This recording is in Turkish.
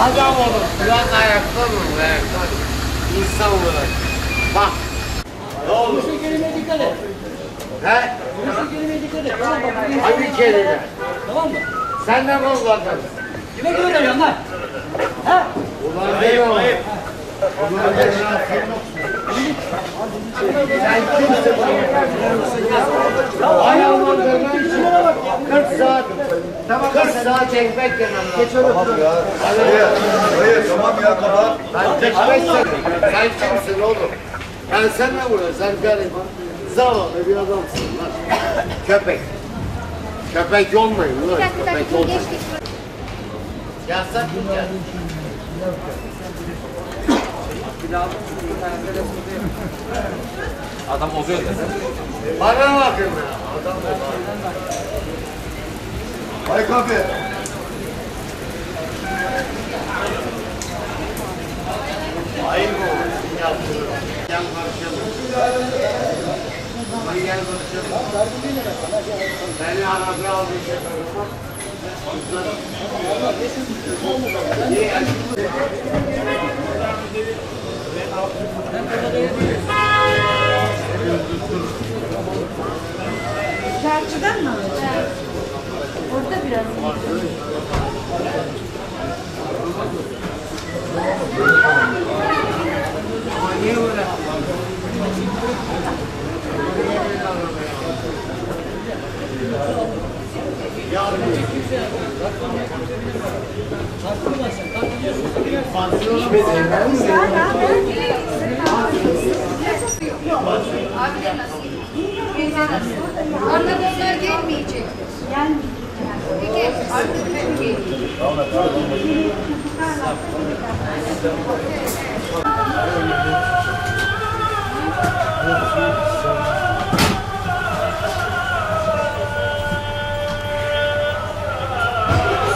Adam olun, biraz ayakta durun, ayakta durun. İnsan olarak. Bak. Ne olur? Bu kelimeye dikkat et. He? Bu kelimeye dikkat et. Tamam bak. bugün- Hangi kelime? Tamam mı? Sen ne kullandın? Kime gönderiyorsun lan? He? Ulan değil mi? Ulan mi? Sen kimsin? Ay Alman 40 saat ekmek yemem lazım. Tamam ya. Hayır, hayır tamam ya kapat. Ben 45 sene. Sen kimsin oğlum? Ben sen ne vuruyorsun? Sen gariban. Zavallı bir adamsın lan. Köpek. Köpek olmayın lan. Köpek olmayın. Yasak mı ya? Adam bozuyor da. Bana bakın ya. Adam ol. Kafe. Ayıp olur. Sizin yaptığınız. Gel barışalım. Hadi gel barışalım. Beni arabaya al bir şey koyma. Orada biraz. Ama niye böyle? Abi de nasıl? Artık onlar gelmeyecek. Gelmeyecek. Peki artık